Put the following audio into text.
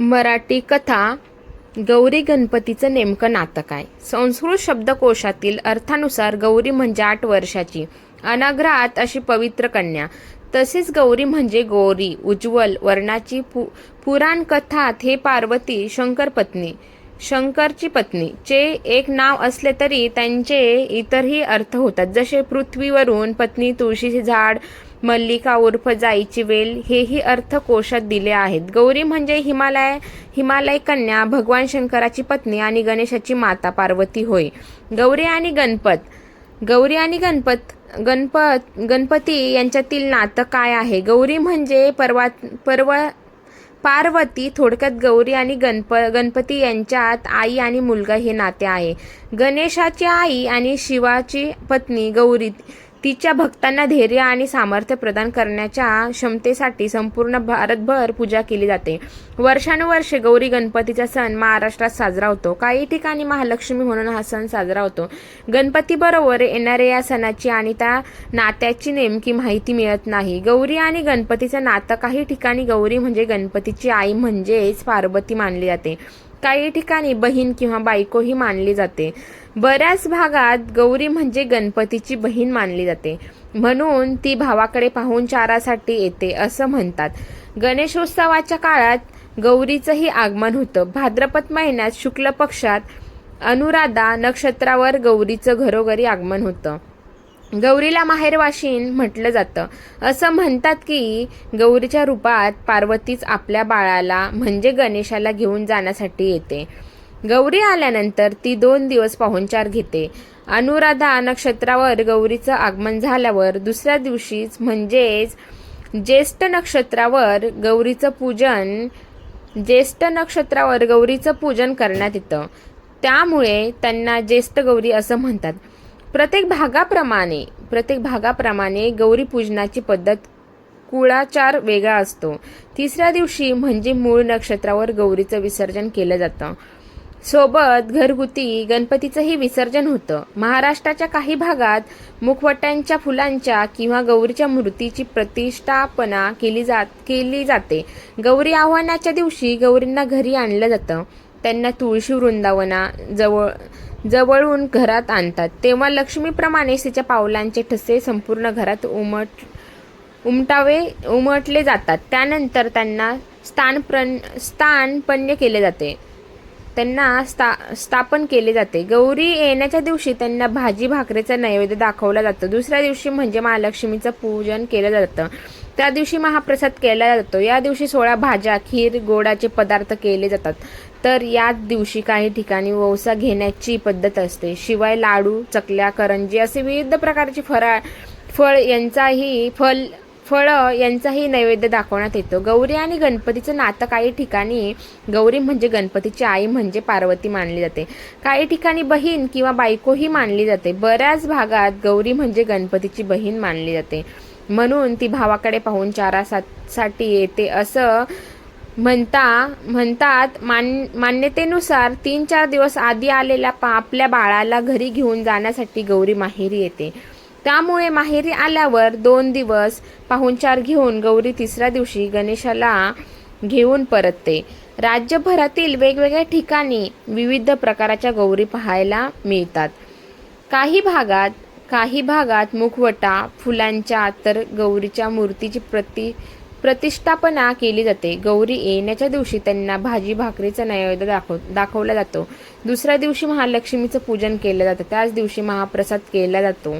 मराठी कथा गौरी गणपतीचं नेमकं नातं काय? संस्कृत शब्दकोशातील अर्थानुसार गौरी म्हणजे आठ वर्षाची अनाग्रहात अशी पवित्र कन्या. तसेच गौरी म्हणजे गौरी उज्ज्वल वर्णाची पु पुराण कथात हे पार्वती शंकर पत्नी शंकरची पत्नी. चे एक नाव असले तरी त्यांचे इतरही अर्थ होतात. जसे पृथ्वीवरून पत्नी तुळशीचे झाड मल्लिका उर्फ जाईची वेल हेही अर्थकोशात दिले आहेत. गौरी म्हणजे हिमालय हिमालय कन्या भगवान शंकराची पत्नी आणि गणेशाची माता पार्वती होय. गौरी आणि गणपत गौरी आणि गणपत गणपत गणपती यांच्यातील नातं काय आहे? गौरी म्हणजे पर्वात पर्व पार्वती थोडक्यात गौरी आणि गणप गणपती यांच्यात आई आणि मुलगा हे नाते आहे. गणेशाची आई आणि शिवाची पत्नी गौरी तिच्या भक्तांना धैर्य आणि सामर्थ्य प्रदान करण्याच्या क्षमतेसाठी संपूर्ण भारतभर पूजा केली जाते. वर्षानुवर्षे गौरी गणपतीचा सण महाराष्ट्रात साजरा होतो. काही ठिकाणी महालक्ष्मी म्हणून हा सण साजरा होतो. गणपतीबरोबर येणाऱ्या या सणाची आणि त्या नात्याची नेमकी माहिती मिळत नाही. गौरी आणि गणपतीचं नातं काही ठिकाणी गौरी म्हणजे गणपतीची आई म्हणजेच पार्वती मानली जाते. काही ठिकाणी बहीण किंवा बायको ही मानली जाते. बऱ्याच भागात गौरी म्हणजे गणपतीची बहीण मानली जाते. म्हणून ती भावाकडे पाहुणचारासाठी येते असं म्हणतात. गणेशोत्सवाच्या काळात गौरीचंही आगमन होतं. भाद्रपद महिन्यात शुक्ल पक्षात अनुराधा नक्षत्रावर गौरीचं घरोघरी आगमन होतं. गौरीला माहेरवाशीन म्हटलं जातं. असं म्हणतात की गौरीच्या रूपात पार्वतीच आपल्या बाळाला म्हणजे गणेशाला घेऊन जाण्यासाठी येते. गौरी आल्यानंतर ती दोन दिवस पाहुणचार घेते. अनुराधा नक्षत्रावर गौरीचं आगमन झाल्यावर दुसऱ्या दिवशीच म्हणजेच ज्येष्ठ नक्षत्रावर गौरीचं पूजन ज्येष्ठ नक्षत्रावर गौरीचं पूजन करण्यात येतं. त्यामुळे त्यांना ज्येष्ठ गौरी असं म्हणतात. प्रत्येक भागाप्रमाणे प्रत्येक भागाप्रमाणे गौरी पूजनाची पद्धत कुळाचार वेगळा असतो. तिसऱ्या दिवशी म्हणजे मूळ नक्षत्रावर गौरीचं विसर्जन केलं जातं. सोबत घरगुती गणपतीचंही विसर्जन होतं. महाराष्ट्राच्या काही भागात मुखवट्यांच्या फुलांच्या किंवा गौरीच्या मूर्तीची प्रतिष्ठापना केली जात केली जाते. गौरी आव्हानाच्या दिवशी गौरींना घरी आणलं जातं. त्यांना तुळशी वृंदावना जवळ जवळून घरात आणतात. तेव्हा लक्ष्मीप्रमाणे तिच्या पावलांचे ठसे संपूर्ण घरात उमट उमटावे उमटले जातात. त्यानंतर त्यांना स्थानप्रण स्थानपण्य केले जाते. त्यांना स्था स्थापन केले जाते. गौरी येण्याच्या दिवशी त्यांना भाजी भाकरीचा नैवेद्य दाखवला जातो. दुसऱ्या दिवशी म्हणजे महालक्ष्मीचं पूजन केलं जातं. त्या दिवशी महाप्रसाद केला जातो. या दिवशी सोळा भाज्या खीर गोडाचे पदार्थ केले जातात. तर याच दिवशी काही ठिकाणी वौसा घेण्याची पद्धत असते. शिवाय लाडू चकल्या करंजी असे विविध प्रकारची फराळ फळ यांचाही फल फळं यांचाही नैवेद्य दाखवण्यात येतो. गौरी आणि गणपतीचं नातं काही ठिकाणी गौरी म्हणजे गणपतीची आई म्हणजे पार्वती मानली जाते. काही ठिकाणी बहीण किंवा बायकोही मानली जाते. बऱ्याच भागात गौरी म्हणजे गणपतीची बहीण मानली जाते. म्हणून ती भावाकडे पाहुणचारासाठी येते. असं म्हणता म्हणतात मान मान्यतेनुसार तीन चार दिवस आधी आलेल्या पा आपल्या बाळाला घरी घेऊन जाण्यासाठी गौरी माहेरी येते. त्यामुळे माहेरी आल्यावर दोन दिवस पाहुणचार घेऊन गौरी तिसऱ्या दिवशी गणेशाला घेऊन परतते. राज्यभरातील वेगवेगळ्या ठिकाणी विविध प्रकाराच्या गौरी पाहायला मिळतात. काही भागात काही भागात मुखवटा फुलांच्या तर गौरीच्या मूर्तीची प्रति प्रतिष्ठापना केली जाते. गौरी येण्याच्या दिवशी त्यांना भाजी भाकरीचा नैवेद्य दाखव दाखवला जातो. दुसऱ्या दिवशी महालक्ष्मीचं पूजन केलं जातं. त्याच दिवशी महाप्रसाद केला जातो.